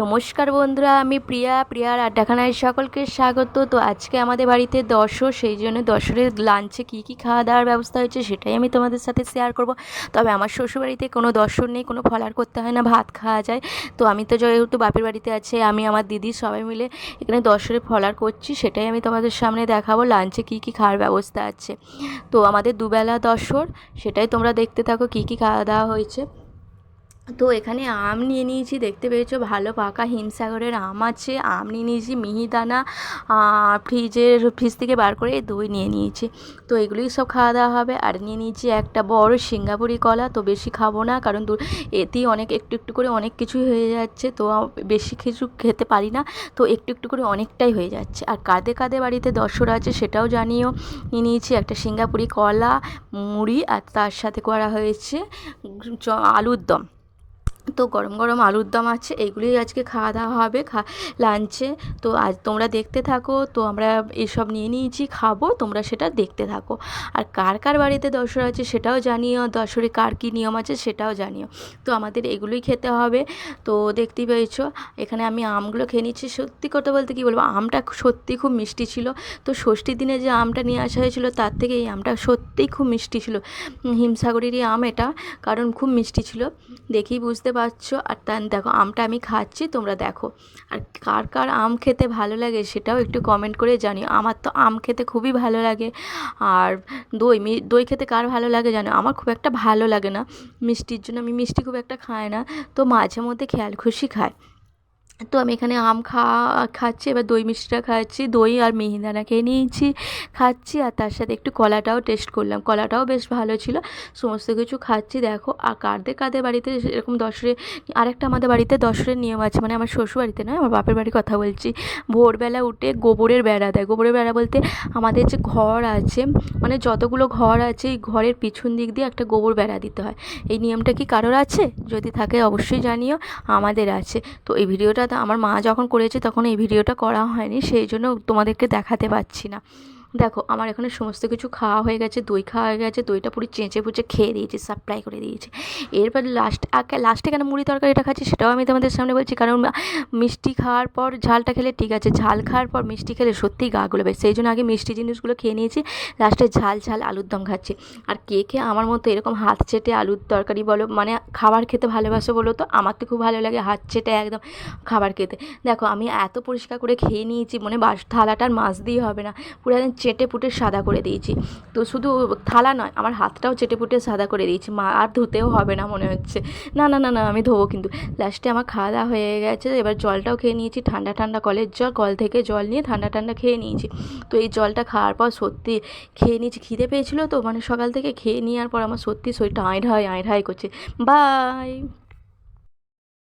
নমস্কার বন্ধুরা, আমি প্রিয়া। প্রিয়ার আড্ডাখানায় সকলকে স্বাগত। তো আজকে আমাদের বাড়িতে দশর, সেই জন্য দশরের লাঞ্চে কী কী খাওয়া দাওয়ার ব্যবস্থা হয়েছে সেটাই আমি তোমাদের সাথে শেয়ার করব। তবে আমার শ্বশুরবাড়িতে কোনো দর্শন নেই, কোনো ফলার করতে হয় না, ভাত খাওয়া যায়। তো আমি তো যেহেতু বাপের বাড়িতে আছে, আমি আমার দিদি সবাই মিলে এখানে দশরে ফলার করছি, সেটাই আমি তোমাদের সামনে দেখাবো লাঞ্চে কী কী খাওয়ার ব্যবস্থা আছে। তো আমাদের দুবেলা দশর, সেটাই তোমরা দেখতে থাকো কী কী খাওয়া দাওয়া হয়েছে। তো এখানে আম নিয়ে নিয়েছি, দেখতে পেয়েছ? ভালো পাকা হিমসাগরের আম আছে। আম নিয়ে নিয়েছি মিহিদানা ফ্রিজের, ফ্রিজ থেকে বার করে দই নিয়ে নিয়েছি। তো এগুলোই সব খাওয়া দাওয়া হবে। আর নিয়ে নিয়েছি একটা বড় সিঙ্গাপুরি কলা। তো বেশি খাব না, কারণ এতেই অনেক, একটু একটু করে অনেক কিছুই হয়ে যাচ্ছে। তো বেশি কিছু খেতে পারি না। তো একটু একটু করে অনেকটাই হয়ে যাচ্ছে। আর কাঁদে কাঁদে বাড়িতে দশর আছে সেটাও জানিও। নিয়ে নিয়েছি একটা সিঙ্গাপুরি কলা, মুড়ি, আর তার সাথে করা হয়েছে আলুর দম। তো গরম গরম আলুর দম আছে, এইগুলোই আজকে খাওয়া দাওয়া হবে, খা লাঞ্চে তো আজ তোমরা দেখতে থাকো, তো আমরা এসব নিয়ে নিয়েছি, খাব, তোমরা সেটা দেখতে থাকো। আর কার কার বাড়িতে দশর আছে সেটাও জানিও দশরে কার কী নিয়ম আছে সেটাও জানিও। তো আমাদের এগুলোই খেতে হবে। তো দেখতেই পেয়েছ, এখানে আমি আমগুলো খেয়ে নিচ্ছি। সত্যি কথা বলতে কী বলব, আমটা সত্যি খুব মিষ্টি ছিল। তো ষষ্ঠীর দিনে যে আমটা নিয়ে আসা হয়েছিল, তার থেকে এই আমটা সত্যিই খুব মিষ্টি ছিল। হিমসাগরেরই আম এটা, কারণ খুব মিষ্টি ছিল। দেখেই বুঝতে পারছ আর তা দেখো, আমটা আমি খাচ্ছি, তোমরা দেখো। আর কার কার আম খেতে ভালো লাগে সেটাও একটু কমেন্ট করে জানিও। আমার তো আম খেতে খুবই ভালো লাগে। আর দই দই খেতে কার ভালো লাগে জানো? আমার খুব একটা ভালো লাগে না। মিষ্টির জন্য আমি মিষ্টি খুব একটা খাই না। তো মাঝে মধ্যে খেয়াল খুশি খাই তো আমি এখানে আম খাওয়া খাচ্ছি, এবার দই মিষ্টিটা খাচ্ছি, দই আর মিহিদানা খেয়ে নিয়েছি, খাচ্ছি, আর তার সাথে একটু কলাটাও টেস্ট করলাম। কলাটাও বেশ ভালো ছিল। সমস্ত কিছু খাচ্ছি, দেখো, আর কাদের কাদের বাড়িতে এরকম দশরে, আরেকটা আমাদের বাড়িতে দশরের নিয়ম আছে মানে আমার শ্বশুর বাড়িতে নয়, আমার বাপের বাড়ির কথা বলছি। ভোরবেলা উঠে গোবরের বেড়া দেয়। গোবরের বেড়া বলতে আমাদের যে ঘর আছে মানে যতগুলো ঘর আছে, এই ঘরের পিছন দিক দিয়ে একটা গোবর বেড়া দিতে হয়। এই নিয়মটা কি কারোর আছে? যদি থাকে, অবশ্যই জানিও, আমাদের আছে। তো এই ভিডিওটা আমার মা যখন করেছে তখন এই ভিডিওটা করা হয়নি, সেই জন্য তোমাদেরকে দেখাতে পারছি না। দেখো, আমার এখানে সমস্ত কিছু খাওয়া হয়ে গেছে, দই খাওয়া হয়ে গেছে, দইটা পুরো চেঁচে পুচে খেয়ে দিয়েছি সাপ্লাই করে দিয়েছি। এরপর লাস্ট আগে লাস্টে কেন মুড়ি তরকারিটা খাচ্ছি সেটাও আমি তোমাদের সামনে বলছি, কারণ মিষ্টি খাওয়ার পর ঝালটা খেলে ঠিক আছে, ঝাল খাওয়ার পর মিষ্টি খেলে সত্যিই গা গুলোবে। সেই জন্য আগে মিষ্টি জিনিসগুলো খেয়ে নিয়েছি লাস্টে ঝাল ঝাল, আলুর দম খাচ্ছি। আর কে কে আমার মতো এরকম হাত চেটে আলুর তরকারি বলো মানে খাবার খেতে ভালোবাসো বলো তো, আমার তো খুব ভালো লাগে হাত চেটে একদম খাবার খেতে। দেখো, আমি এত পরিষ্কার করে খেয়ে নিয়েছি, মনে বাস থালাটার মাছ দিয়ে হবে না, পুরো একদম চেটে পুটে সাদা করে দিয়েছি। তো শুধু থালা নয়, আমার হাতটাও চেটে পুটে সাদা করে দিয়েছি। মা আর ধুতেও হবে না মনে হচ্ছে। না না না না, আমি ধোবো কিন্তু। লাস্টে আমার খাওয়া দাওয়া হয়ে গেছে, এবার জলটাও খেয়ে নিয়েছি। ঠান্ডা ঠান্ডা কলের জল, কল থেকে জল নিয়ে ঠান্ডা ঠান্ডা খেয়ে নিয়েছি। তো এই জলটা খাওয়ার পর সত্যি খেয়ে নিয়েছি। খিদে পেয়েছিলো তো মানে সকাল থেকে খেয়ে নেওয়ার পর আমার সত্যি শরীরটা আঁয় ঢাই করছে। বাই